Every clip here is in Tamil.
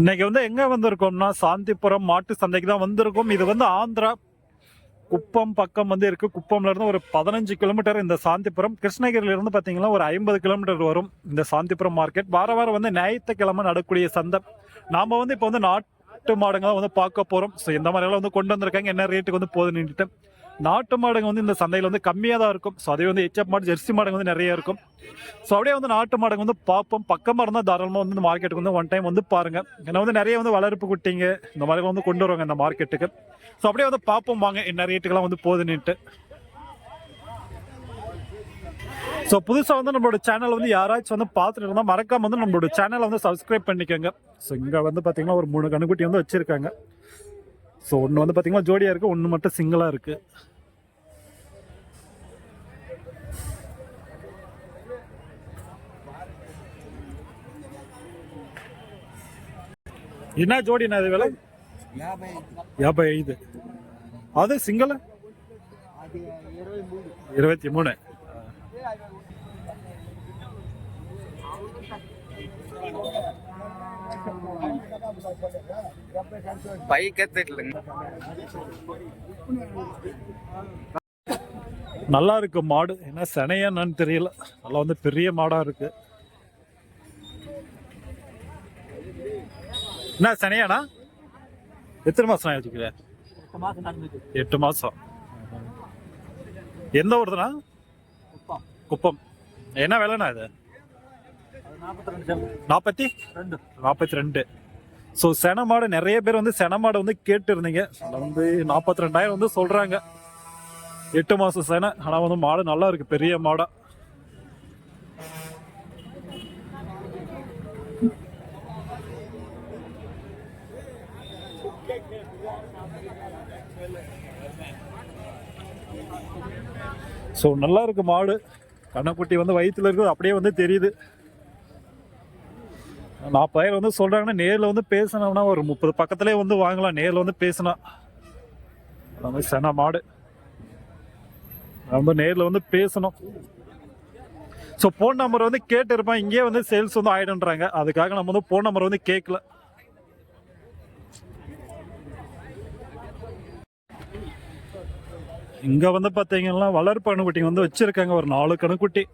இன்னைக்கு வந்து எங்க வந்திருக்கோம்னா சாந்திபுரம் மாட்டு சந்தைக்கு தான் வந்திருக்கோம். இது வந்து ஆந்திரா குப்பம் பக்கம் வந்து இருக்கு. குப்பம்ல இருந்து ஒரு பதினஞ்சு கிலோமீட்டர் இந்த சாந்திபுரம். கிருஷ்ணகிரில இருந்து பாத்தீங்கன்னா ஒரு ஐம்பது கிலோமீட்டர் வரும் இந்த சாந்திபுரம் மார்க்கெட். வார வாரம் வந்து ஞாயிற்றுக்கிழமை நடக்கூடிய சந்தை. நாம வந்து இப்போ வந்து நாட்டு மாடுங்க வந்து பார்க்க போறோம். ஸோ இந்த மாதிரி எல்லாம் வந்து கொண்டு வந்திருக்காங்க. என்ன ரேட்டுக்கு வந்து போகுது நின்றுட்டு நாட்டு மாடுங்க வந்து இந்த சந்தையில் வந்து கம்மியாக தான் இருக்கும். ஸோ அதே வந்து ஹெச்எப் மாடு ஜெர்சி மாடுங்க வந்து நிறைய இருக்கும். ஸோ அப்படியே வந்து நாட்டு மாடுங்க வந்து பார்ப்போம். பக்கமாக இருந்தால் தாராளமாக வந்து இந்த மார்க்கெட்டுக்கு வந்து ஒன் டைம் வந்து பாருங்கள் ஏன்னா வந்து நிறைய வந்து வளர்ப்பு குட்டிங்க. இந்த மாதிரி வந்து கொண்டு வருவாங்க இந்த மார்க்கெட்டுக்கு ஸோ அப்படியே வந்து பார்ப்போம் வாங்க. என்ன ரேட்டுக்கெல்லாம் வந்து போகுதுன்னுட்டு. ஸோ புதுசாக வந்து நம்மளோட சேனல் வந்து யாராச்சும் வந்து பார்த்துட்டு இருந்தால் மறக்காம வந்து நம்மளோட சேனலை வந்து சப்ஸ்கிரைப் பண்ணிக்கோங்க. ஸோ இங்கே வந்து பார்த்தீங்கன்னா ஒரு மூணு கண்ணுக்குட்டி வந்து வச்சுருக்காங்க. ஸோ ஒன்று வந்து பார்த்தீங்கன்னா ஜோடியாக இருக்குது ஒன்று மட்டும் சிங்கிளாக இருக்குது என்ன ஜோடி அது விலை యాభై యాభై ఐదు అదే సింగల్ అది ఇరవై మూడు ఇరవై మూడు పైకి ఎత్తట్లేదు நல்லா இருக்கு மாடு என்ன சினையா என்னன்னு தெரியல நல்லா வந்து பெரிய மாடா இருக்கு என்ன சினையாண்ணா எத்தனை மாசம் ஆயிடுச்சுக்கிற எட்டு மாசம் எந்த ஊருதுண்ணா குப்பம். என்ன விலைண்ணா இது? நாற்பத்தி நாற்பத்தி ரெண்டு. ஸோ சென மாடு நிறைய பேர் வந்து சென மாடு வந்து கேட்டு இருந்தீங்க வந்து நாற்பத்தி ரெண்டாயிரம் வந்து சொல்றாங்க. எட்டு மாசம் செனை. ஆனால் வந்து மாடு நல்லா இருக்கு. பெரிய மாடா. ஸோ நல்லா இருக்கு மாடு. கண்ணக்குட்டி வந்து வயிற்றுல இருக்குது அப்படியே வந்து தெரியுது. நாற்பதாயிரம் வந்து சொல்கிறாங்கன்னா நேரில் வந்து பேசினோம்னா ஒரு முப்பது பக்கத்துலேயே வந்து வாங்கலாம். நேரில் வந்து பேசினா. அந்த மாதிரி சென மாடு. வந்து நேரில் வந்து பேசணும். ஸோ ஃபோன் நம்பர் வந்து கேட்டிருப்பேன். இங்கேயே வந்து சேல்ஸ் வந்து ஆகிடுன்றாங்க அதுக்காக நம்ம வந்து ஃபோன் நம்பர் வந்து கேட்கல. இங்கே வந்து பார்த்தீங்கன்னா வளர்ப்பு அணுக்குட்டி வந்து வச்சுருக்காங்க. ஒரு நாலு கணுக்குட்டி.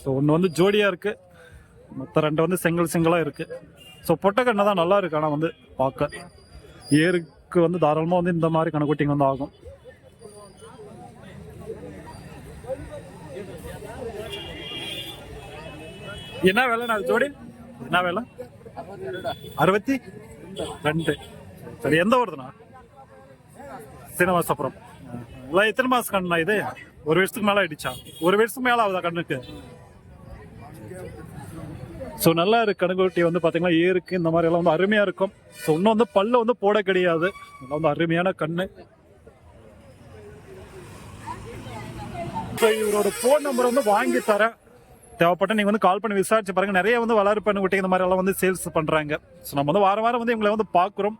ஸோ ஒன்று வந்து ஜோடியாக இருக்குது மற்ற ரெண்டு வந்து செங்கல் செங்கலாக இருக்குது ஸோ பொட்டக்கண்ணை தான் நல்லா இருக்கு. ஆனால் வந்து பார்க்க. ஏருக்கு வந்து தாராளமாக வந்து இந்த மாதிரி கணக்குட்டிங்க வந்து ஆகும். என்ன வேலை? அது ஜோடி? என்ன வேலை? அறுபத்தி ரெண்டு. சரி எந்த ஊருதுண்ணா? சீனிவாசபுரம். இல்லை எத்தனை மாசம் கண்ணுண்ணா இது? ஒரு வருஷத்துக்கு மேலே ஆயிடுச்சா? ஒரு வருஷத்துக்கு மேலே ஆகுதா கண்ணுக்கு? ஸோ நல்லா இருக்கு கணக்குட்டி வந்து பார்த்தீங்கன்னா ஏருக்கு இந்த மாதிரி எல்லாம் வந்து அருமையாக இருக்கும். ஸோ இன்னும் வந்து பல்ல வந்து போட கிடையாது. இதெல்லாம் வந்து அருமையான கண்ணு. ஸோ இவரோட ஃபோன் நம்பர் வந்து வாங்கி தரேன். தேவைப்பட்ட நீங்கள் வந்து கால் பண்ணி விசாரிச்சு பாருங்கள் நிறைய வந்து வளர்ப்பு குட்டி இந்த மாதிரி எல்லாம் வந்து சேல்ஸ் பண்ணுறாங்க ஸோ நம்ம வந்து வாரம் வாரம் வந்து இவங்களை வந்து பார்க்குறோம்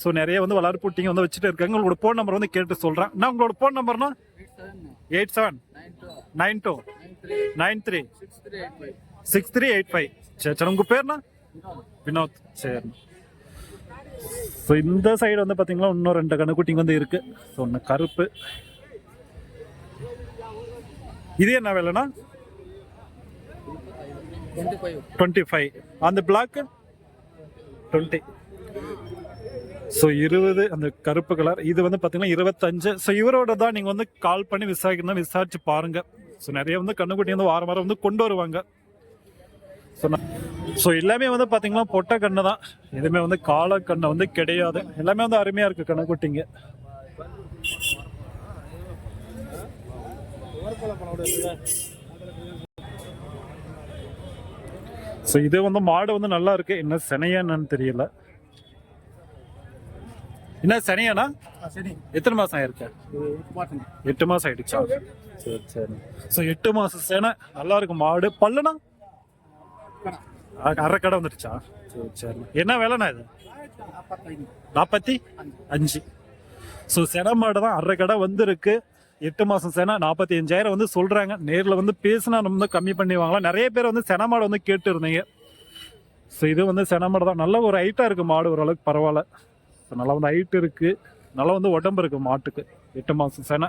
ஸோ நிறைய வந்து வளர்ப்புட்டிங்க வந்து வச்சுட்டு இருக்காங்க. உங்களோட ஃபோன் நம்பர் வந்து கேட்டு சொல்கிறேன் நான் உங்களோட phone நம்பர்னா eight seven. Nine two. Nine three. Six three eight five. சரி சரி உங்கள் பேர்னா வினோத். சரி. ஸோ இந்த சைடு வந்து பார்த்தீங்கன்னா இன்னும் ரெண்டு கண்ணுக்குட்டிங்க வந்து இருக்கு. ஸோ ஒன்று கருப்பு. இது என்ன வேலைண்ணா? டுவெண்ட்டி ஃபைவ் அந்த பிளாக்கு டுவெண்ட்டி ஸோ இருபது அந்த கருப்பு கலர் இது வந்து பார்த்தீங்கன்னா இருபத்தஞ்சு. ஸோ இவரோட தான் நீங்கள் வந்து கால் பண்ணி விசாரிக்கணும் விசாரிச்சு பாருங்க. ஸோ நிறைய வந்து கண்ணுக்குட்டி வந்து வாரம் வாரம் வந்து கொண்டு வருவாங்க. ஸோ ஸோ எல்லாமே வந்து பார்த்தீங்கன்னா பொட்டை கண்ணு தான். எதுவுமே வந்து கால கண்ணு வந்து கிடையாது. எல்லாமே வந்து அருமையாக இருக்குது கண்ணுக்குட்டிங்க. ஸோ இது வந்து மாடு வந்து நல்லா இருக்கு. என்ன சினையா என்னன்னு தெரியல. என்ன சனியாண்ணா சரி எத்தனை மாசம் ஆயிருக்கு? எட்டு மாசம். ஆயிடுச்சா? சரி. சரி ஸோ எட்டு மாசம் சேனை நல்லா இருக்கு மாடு பல்லுனா அரை கடை வந்துடுச்சா? சரி சரி. என்ன விலைண்ணா இது? நாற்பத்தி அஞ்சு. ஸோ சென மாடு தான் அரை கடை வந்திருக்கு. எட்டு மாசம் சென நாற்பத்தி அஞ்சாயிரம் வந்து சொல்றாங்க. நேரில் வந்து பேசினா நம்ம கம்மி பண்ணி வாங்கலாம். நிறைய பேர் வந்து சென மாடு வந்து கேட்டு இருந்தீங்க ஸோ இது வந்து செனமாடு தான். நல்ல ஒரு ஹைட்டாக இருக்குது மாடு ஓரளவுக்கு பரவாயில்ல. ஸோ நல்லா வந்து ஹைட் இருக்குது நல்லா வந்து உடம்பு இருக்குது மாட்டுக்கு. எட்டு மாதம் செனை.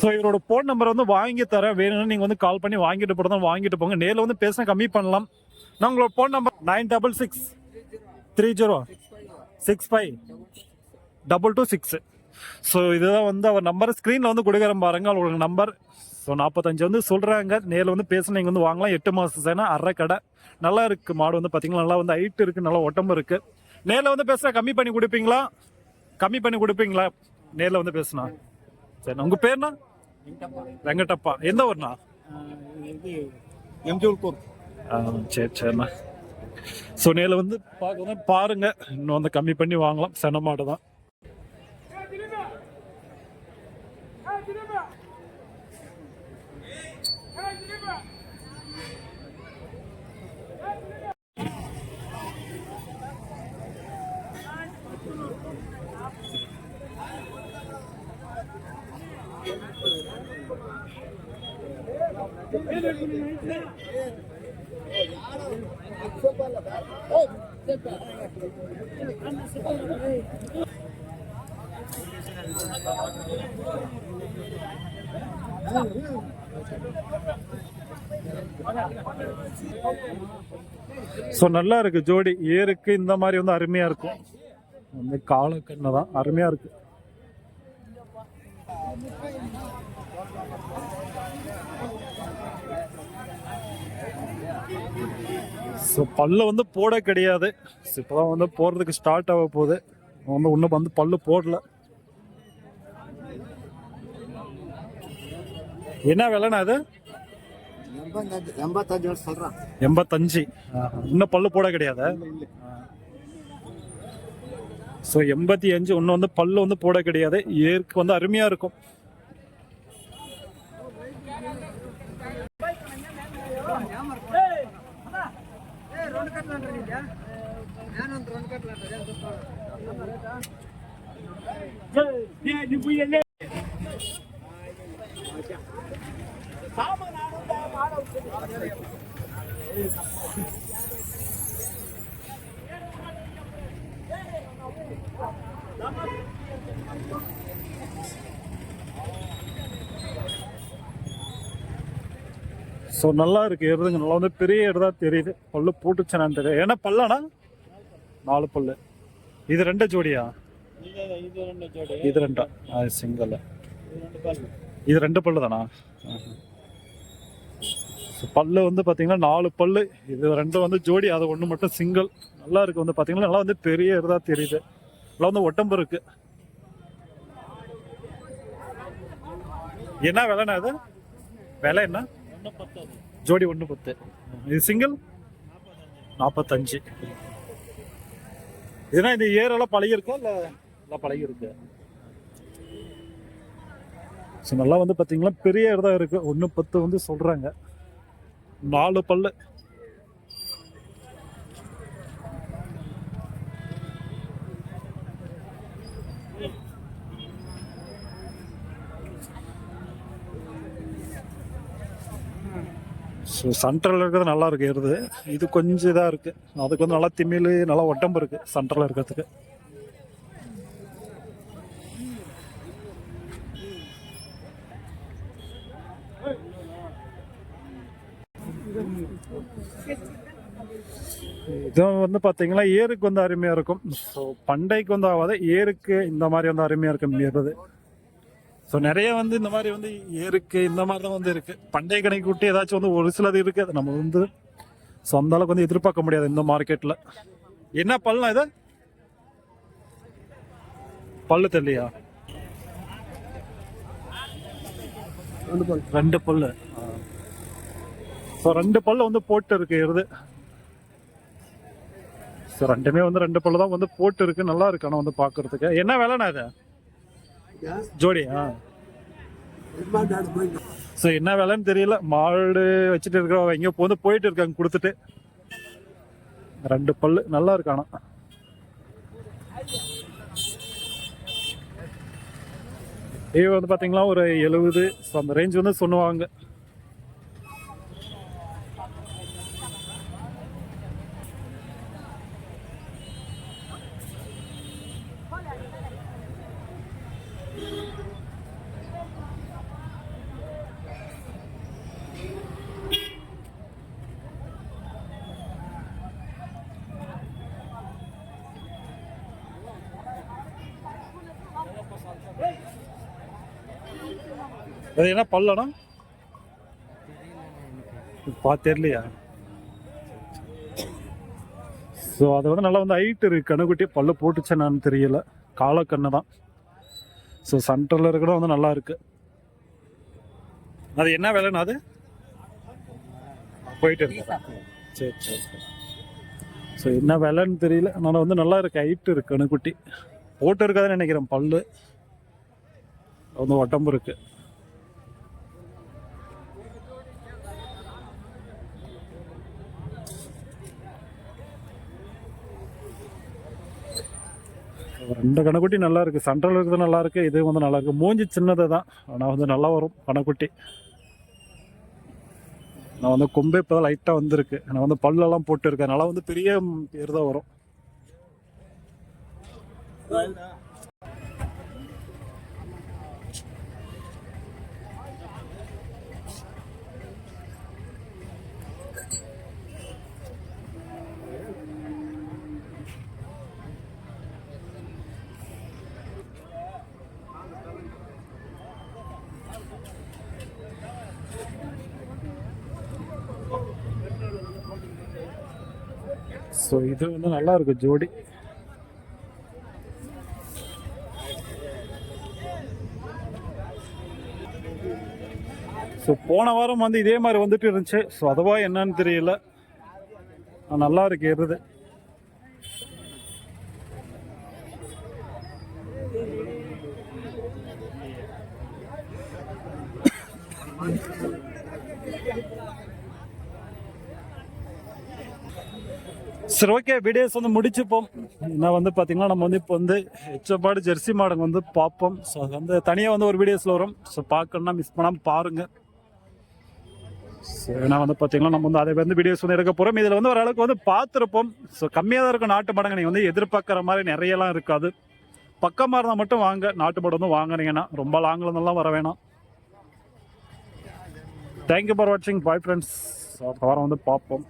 ஸோ இவரோட ஃபோன் நம்பர் வந்து வாங்கி தரேன். வேணும்னு நீங்கள் வந்து கால் பண்ணி வாங்கிட்டு போகிறதா வாங்கிட்டு போங்க. நேரில் வந்து பேசினா கம்மி பண்ணலாம். நான் உங்களோட phone number nine double six three zero six five double two six. So இதுதான் வந்து அவர் நம்பர் ஸ்க்ரீனில் வந்து கொடுக்குறேன் பாருங்கள் அவங்களுக்கு நம்பர் ஸோ நாற்பத்தஞ்சு வந்து சொல்கிறாங்க நேரில் வந்து பேச நீங்கள் வந்து வாங்கலாம். எட்டு மாதம் சேனா அரை கடை. நல்லா இருக்குது மாடு வந்து பார்த்தீங்கன்னா நல்லா வந்து ஹைட் இருக்குது நல்லா உடம்பு இருக்குது நேரில் வந்து பேசுனா கம்மி பண்ணி கொடுப்பீங்களா? கம்மி பண்ணி கொடுப்பீங்களா? நேரில் வந்து பேசுனா. சரி உங்கள் பேர்னா? வெங்கடப்பா எந்த எம்ஜூல்கூர் ஆ, சரி சரிண்ணா. ஸோ நேரில் வந்து பார்க்கணும் பாருங்க. இன்னும் வந்து கம்மி பண்ணி வாங்கலாம். சென மாடு தான். ஸோ நல்லா இருக்கு ஜோடி. ஏருக்கு இந்த மாதிரி வந்து அருமையா இருக்கும் வந்து காலக்கண்ணை தான். அருமையா இருக்கு. ஸோ பல்லு வந்து போட கிடையாது. So, இப்பதான் வந்து போடுறதுக்கு ஸ்டார்ட் ஆக போகுது. வந்து இன்னும் வந்து பல்லு போடல. என்ன விலைண்ணா அது எண்பத்தஞ்சு இன்னும் பல்லு போட கிடையாது? ஸோ எண்பத்தி அஞ்சு ஒன்று வந்து பல்லு வந்து போட கிடையாது. ஏற்கு வந்து அருமையாக இருக்கும். ஸோ நல்லா இருக்கு. எருதுங்க நல்லா வந்து பெரிய எருதா தெரியுது. பல்லு போட்டுச்சுனான்னு தெரியுது ஏன்னா பல்லானா நாலு பல்லு. இது ரெண்டு ஜோடியா? இது ரெண்டு? ஜோடி இது ரெண்டா அது சிங்கிள் இது ரெண்டு பல்லு தானா பல்லு வந்து பாத்தீங்கன்னா நாலு பல்லு. இது ரெண்டு வந்து ஜோடி அது ஒண்ணு மட்டும் சிங்கிள் நல்லா இருக்கு வந்து பாத்தீங்கன்னா நல்லா வந்து பெரிய இதா தெரியுது. நல்லா வந்து ஒட்டம்பு இருக்கு. என்ன விலைண்ணா அது விலை என்ன? ஒன்று ஜோடி ஒன்று பத்து. இது சிங்கிள் நாற்பத்தஞ்சு இதுனா இந்த ஏரெல்லாம் பழகி இருக்கா இல்லை எல்லாம் பழகி இருக்கு ஸோ நல்லா வந்து பார்த்தீங்கன்னா பெரிய இடம் இருக்கு. ஒன்று பத்து வந்து சொல்கிறாங்க நாலு பல்லு. ஸோ சென்ட்ரல் இருக்கிறது நல்லா இருக்கு எருது இது கொஞ்சம் இதாக இருக்கு. அதுக்கு வந்து நல்லா திமிழ் நல்லா ஒட்டம்பு இருக்கு சென்ட்ரல் இருக்கிறதுக்கு. இது வந்து பார்த்தீங்கன்னா ஏருக்கு வந்து அருமையாக இருக்கும். ஸோ பண்டைக்கு வந்து ஆகாது ஏருக்கு இந்த மாதிரி வந்து அருமையாக இருக்கும் ஏறுறது. ஸோ நிறைய வந்து இந்த மாதிரி வந்து ஏருக்கு இந்த மாதிரி தான் வந்து இருக்கு. பண்டைய கணக்கு விட்டு ஏதாச்சும் வந்து ஒரு சிலது இருக்கு அது நம்ம வந்து ஸோ அந்த அளவுக்கு வந்து எதிர்பார்க்க முடியாது இந்த மார்க்கெட்ல. என்ன பல்லுனா இது? பல்லு தெரியலையா? ரெண்டு பல்லு ரெண்டு பல்லு. ஸோ ரெண்டு பல்லு வந்து போட்டு இருக்கு எருது ஸோ ரெண்டுமே வந்து ரெண்டு பல்லு தான் வந்து போட்டு இருக்கு நல்லா இருக்கு ஆனால் வந்து பார்க்கறதுக்கு என்ன விலைண்ணா இது? ஜோடி ஆ. ஸோ என்ன வேலைன்னு தெரியல. மாடு வச்சுட்டு இருக்கிறவங்க எங்கேயோ வந்து போயிட்டு இருக்காங்க கொடுத்துட்டு. ரெண்டு பல்லு நல்லா இருக்கானா இது வந்து பாத்தீங்களா ஒரு எழுபது ஸோ அந்த ரேஞ்ச் வந்து சொல்லுவாங்க. அது என்ன பல்லடம்? பா தெரியலையா? ஸோ அதை விட நல்லா வந்து ஹைட் இருக்கு. கண்ணுக்குட்டி பல்லு போட்டுச்சேன்னு தெரியல. காலக்கண்ணு தான். ஸோ சென்டரில் இருக்கிற வந்து நல்லா இருக்கு. அது என்ன விலைன்னு அது? போயிட்டு இருக்கு. சரி சரி ஸோ என்ன விலைன்னு தெரியல. ஆனால் வந்து நல்லா இருக்கு. ஹைட் இருக்கு கண்ணுக்குட்டி. போட்டு இருக்காதுன்னு நினைக்கிறேன் பல்லு. வந்து உடம்பு இருக்குது இந்த கணக்குட்டி நல்லா இருக்குது சென்ட்ரல் இருக்கிறது நல்லா இருக்குது இது வந்து நல்லா இருக்குது மூஞ்சி சின்னது தான். ஆனால் வந்து நல்லா வரும் கணக்குட்டி நான் வந்து கொம்பே இப்போ தான் லைட்டாக வந்திருக்கு. நான் வந்து பல்லெல்லாம் போட்டு இருக்கேன் வந்து பெரிய பேர் தான் வரும். ஸோ இது வந்து நல்லா இருக்கும் ஜோடி. ஸோ போன வாரம் வந்து இதே மாதிரி வந்துட்டு இருந்துச்சு. ஸோ அதுவா என்னன்னு தெரியல. நல்லா இருக்கு எருது சரி ஓகே வீடியோஸ் வந்து முடிச்சுப்போம். நான் வந்து பார்த்தீங்கன்னா நம்ம வந்து இப்போ வந்து எச்சப்பாடு ஜெர்சி மாடுங்க வந்து பார்ப்போம் ஸோ அது வந்து தனியாக வந்து ஒரு வீடியோஸில் வரும். ஸோ பார்க்கணும்னா மிஸ் பண்ணாமல் பாருங்கள் ஸோ நான் வந்து பார்த்தீங்கன்னா நம்ம வந்து அதை வந்து வீடியோஸ் வந்து எடுக்க போகிறோம் இதில் வந்து ஓரளவுக்கு வந்து பார்த்துருப்போம். ஸோ கம்மியாக தான் இருக்கும் நாட்டு மாடுங்க. நீங்கள் வந்து எதிர்பார்க்குற மாதிரி நிறையலாம் இருக்காது. பக்கமாக இருந்தால் மட்டும் வாங்க. நாட்டு மாடு வந்து வாங்குனீங்கன்னா ரொம்ப லாங்கில் இருந்தெல்லாம் வர வேணாம். தேங்க்யூ ஃபார் வாட்சிங் பாய் ஃப்ரெண்ட்ஸ் ஸோ வாரம் வந்து பார்ப்போம்